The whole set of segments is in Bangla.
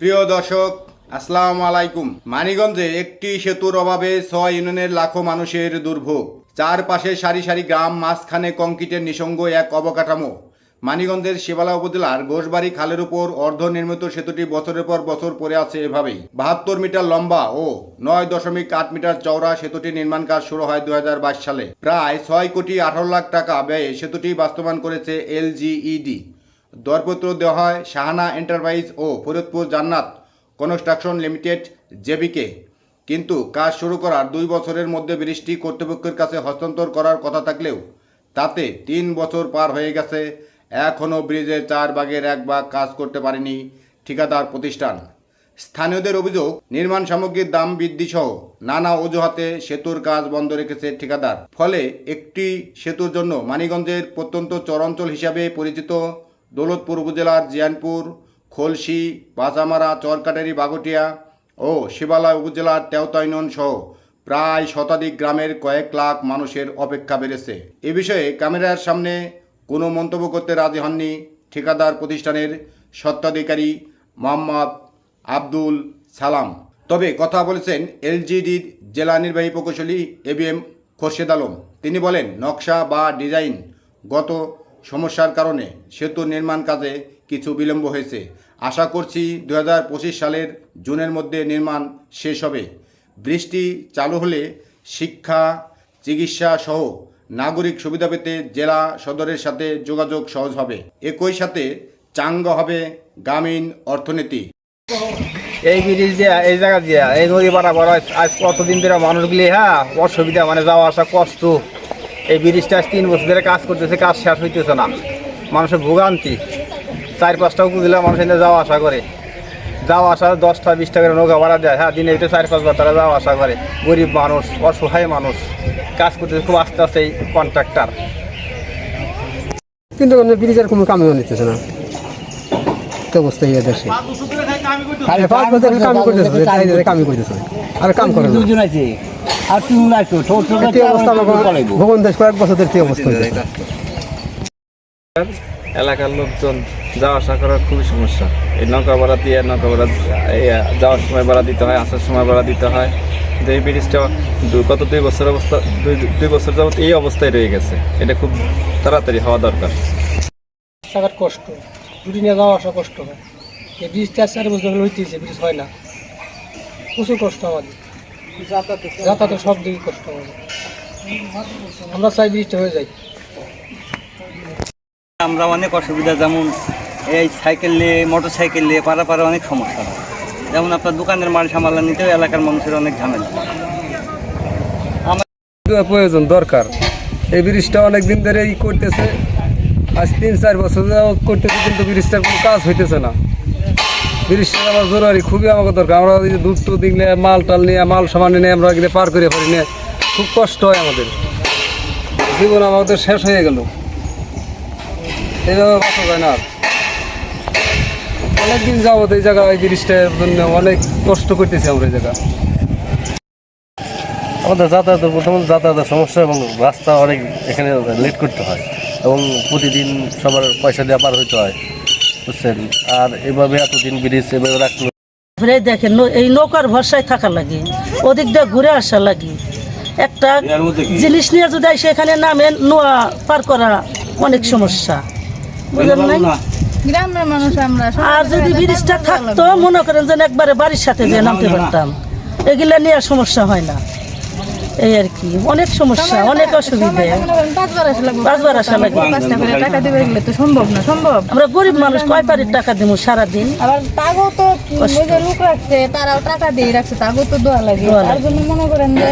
প্রিয় দর্শক, আসসালামু আলাইকুম। মানিগঞ্জে একটি সেতুর অভাবে ছয় ইউনিয়নের লাখো মানুষের দুর্ভোগ। চারপাশে সারি সারি গ্রাম, মাঝখানে কংক্রিটের নিসঙ্গ এক অবকাঠামো। মানিগঞ্জের শিবালা উপজেলার ঘোষবাড়ি খালের উপর অর্ধনির্মিত সেতুটি বছরের পর বছর পড়ে আছে এভাবেই। বাহাত্তর মিটার লম্বা ও নয় দশমিক আট মিটার চওড়া সেতুটি নির্মাণ কাজ শুরু হয় দু হাজার বাইশ সালে। প্রায় ছয় কোটি আঠারো লাখ টাকা ব্যয়ে সেতুটি বাস্তবায়ন করেছে এলজিইডি দরপত্র দেওয়া হয় শাহানা এন্টারপ্রাইজ ও ফরিদপুর জান্নাত কনস্ট্রাকশন লিমিটেড, জেবিকে। কিন্তু কাজ শুরু করার দুই বছরের মধ্যে বৃষ্টি কর্তৃপক্ষের কাছে হস্তান্তর করার কথা থাকলেও তাতে তিন বছর পার হয়ে গেছে। এখনও ব্রিজের চার ভাগের এক ভাগ কাজ করতে পারেনি ঠিকাদার প্রতিষ্ঠান। স্থানীয়দের অভিযোগ, নির্মাণ সামগ্রীর দাম বৃদ্ধি সহ নানা অজুহাতে সেতুর কাজ বন্ধ রেখেছে ঠিকাদার। ফলে একটি সেতুর জন্য মানিগঞ্জের প্রত্যন্ত চরাঞ্চল হিসাবে পরিচিত দৌলতপুর উপজেলার জিয়ানপুর, খোলসি, বাজামারা, চরকাটারি, বাগটিয়া ও শিবালয় উপজেলার তেওতাইনন সহ প্রায় শতাধিক গ্রামের কয়েক লাখ মানুষের অপেক্ষা বেড়েছে। এ বিষয়ে ক্যামেরার সামনে কোনো মন্তব্য করতে রাজি হননি ঠিকাদার প্রতিষ্ঠানের স্বত্বাধিকারী মোহাম্মদ আব্দুল সালাম। তবে কথা বলেছেন এলজিডির জেলা নির্বাহী প্রকৌশলী এবিএম খোরশেদ আলম। তিনি বলেন, নকশা বা ডিজাইন গত সমস্যার কারণে সেতু নির্মাণ কাজে কিছু বিলম্ব হয়েছে। আশা করছি দু হাজার পঁচিশ সালের জুনের মধ্যে নির্মাণ শেষ হবে। বৃষ্টি চালু হলে শিক্ষা, চিকিৎসা সহ নাগরিক সুবিধা পেতে জেলা সদরের সাথে যোগাযোগ সহজ হবে। একই সাথে চাঙ্গ হবে গ্রামীণ অর্থনীতি। এই ব্রিজ দিয়া, এই জায়গা দিয়া, এই নদী বরাবর আজ আজ কতদিন ধরে মানুষগুলি হ্যাঁ অসুবিধা মানে যাওয়া আসা কষ্ট। এই ব্রিজটা তিন বছর ধরে কাজ করতেছে কাজ শেষ হইতেছে না। মানুষের ভোগান্তি। চার পাঁচটা উপজেলা মানুষ এখানে যাওয়া আসা করে। যাওয়া আসা দশটা বিশটা করে নৌকা ভাড়া দেয়। হ্যাঁ দিনে এটা চার পাঁচবার তারা যাওয়া আসা করে। গরিব মানুষ অসহায় মানুষ। কাজ করতেছে খুব আস্তে আস্তে এই কন্ট্রাক্টর কিন্তু ব্রিজের কোনো কামিও নিতেছে না। তো অবস্থা ইয়ে দেশে। পাঁচ কাম করতেছে চাই কামি করতেছে। আর কাম করে ছোট ছোট অবস্থা ভগবান কয়েক অবস্থা এলাকার লোকজন যাওয়া আসা করার খুবই সমস্যা। এই নৌকা ভাড়া দিয়ে নৌকা ভাড়া যাওয়ার সময় ভাড়া দিতে হয় আসার সময় ভাড়া দিতে হয়। কিন্তু এই ব্রিজটা দু- গত দুই বছর অবস্থা দুই দুই বছর যাবত এই অবস্থায় রয়ে গেছে। এটা খুব তাড়াতাড়ি হওয়া দরকার। রাস্তাঘাট কষ্ট দুটি নিয়ে যাওয়া আসা কষ্ট হয়। এই ব্রিজটা চার বছর হইতেছে ব্রিজ হয় না। প্রচুর কষ্ট আমাদের। যাতায়াতের সব দিকে কষ্ট আমাদের আমরা চাই ব্রিজটা হয়ে যায় আমরা অনেক অসুবিধা যেমন এই সাইকেল নিয়ে মোটর সাইকেল নিয়ে পারাপারে অনেক সমস্যা হয়। যেমন আপনার দোকানের মাল সামালা নিতেও এলাকার মানুষের অনেক ঝামেলা। প্রয়োজন দরকার। এই ব্রিজটা অনেক দিন ধরে ই করতেছে। আজ তিন চার বছর করতেছে কিন্তু ব্রিজটার কোনো কাজ হইতেছে না। ব্রিজটা আমার জরুরি, খুবই আমাকে দরকার। আমরা দুধ টুধ নিয়ে মাল টাল নিয়ে, মাল সামান নিয়ে আমরা এখানে পার করে পারি নিয়ে, খুব কষ্ট হয় আমাদের। জীবন আমাদের শেষ হয়ে গেল। এইভাবে বাঁচা যায় না আর। অনেকদিন যাবত এই জায়গা এই ব্রিজটার জন্য অনেক কষ্ট করতেছি আমরা এই জায়গা। আমাদের যাতায়াতের প্রথমত যাতায়াতের সমস্যা এবং রাস্তা অনেক এখানে লেট করতে হয় এবং প্রতিদিন সবার পয়সা দিয়ে পার হইতে হয়। বুঝছেন আর এভাবে এতদিন ব্রিজ এভাবে রাখলে। এই দেখেন এই নৌকার ভরসায় থাকা লাগে ওদিক দিয়ে ঘুরে আসা লাগে। একটা জিনিস নিয়ে যদি সেখানে নামে নোয়া পার করা অনেক সমস্যা। বুঝলেন নাই? গ্রামের মানুষ আমরা আর যদি ব্রিজটা থাকতো মনে করেন যেন একবারে বাড়ির সাথে যে নামতে পারতাম। এগুলা নিয়ে সমস্যা হয় না। এই আর কি অনেক সমস্যা অনেক অসুবিধা। পাঁচবার আসা লাগে পাঁচটা করে টাকা দিবে গেলে তো সম্ভব না সম্ভব। আমরা গরিব মানুষ কয় পারির টাকা দিব সারাদিন? আবার তাগও তো লোক রাখছে তারাও টাকা দিয়ে রাখছে তাগও তো দোয়া লাগে। তার জন্য মনে করেন যে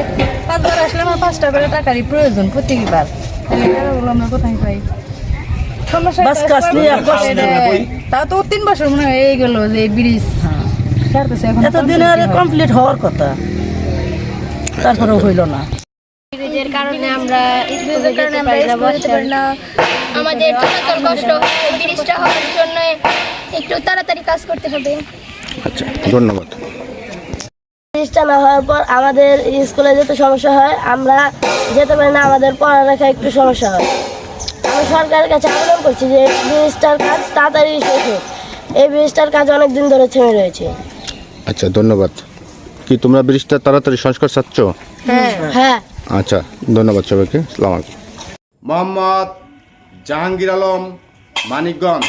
পাঁচবার আসলে আমার পাঁচটা করে টাকারই প্রয়োজন প্রত্যেকবার তাহলে টাকাগুলো আমরা কোথায় পাই? আর তো তিন বছর মনে হয় এই গেল যে ব্রিজ। এখন এতদিনে আর কমপ্লিট হওয়ার কথা। তারপরেও হইল না। কারণে আমরা স্কুলে যেতে পারি না বসতে পারি না। আমাদের চলাচল কষ্ট হয় ব্রিজটা হওয়ার জন্য একটু তাড়াতাড়ি কাজ করতে হবে। আচ্ছা ধন্যবাদ। ব্রিজটা না হওয়ার পর আমাদের স্কুলে যেতে সমস্যা হয় আমরা যেতে পারি না আমাদের পড়ালেখা একটু সমস্যা হয়। আমি সরকারের কাছে আবেদন করছি যে ব্রিজটার কাজ তাড়াতাড়ি শেষ হোক। এই ব্রিজটার কাজ অনেক দিন ধরে থেমে রয়েছে। আচ্ছা ধন্যবাদ। কি তোমরা ব্রিজটা তাড়াতাড়ি সংস্কার চাচ্ছ? হ্যাঁ। আচ্ছা ধন্যবাদ সবাইকে। সালাম মোহাম্মদ জাহাঙ্গীর আলম মানিকগঞ্জ।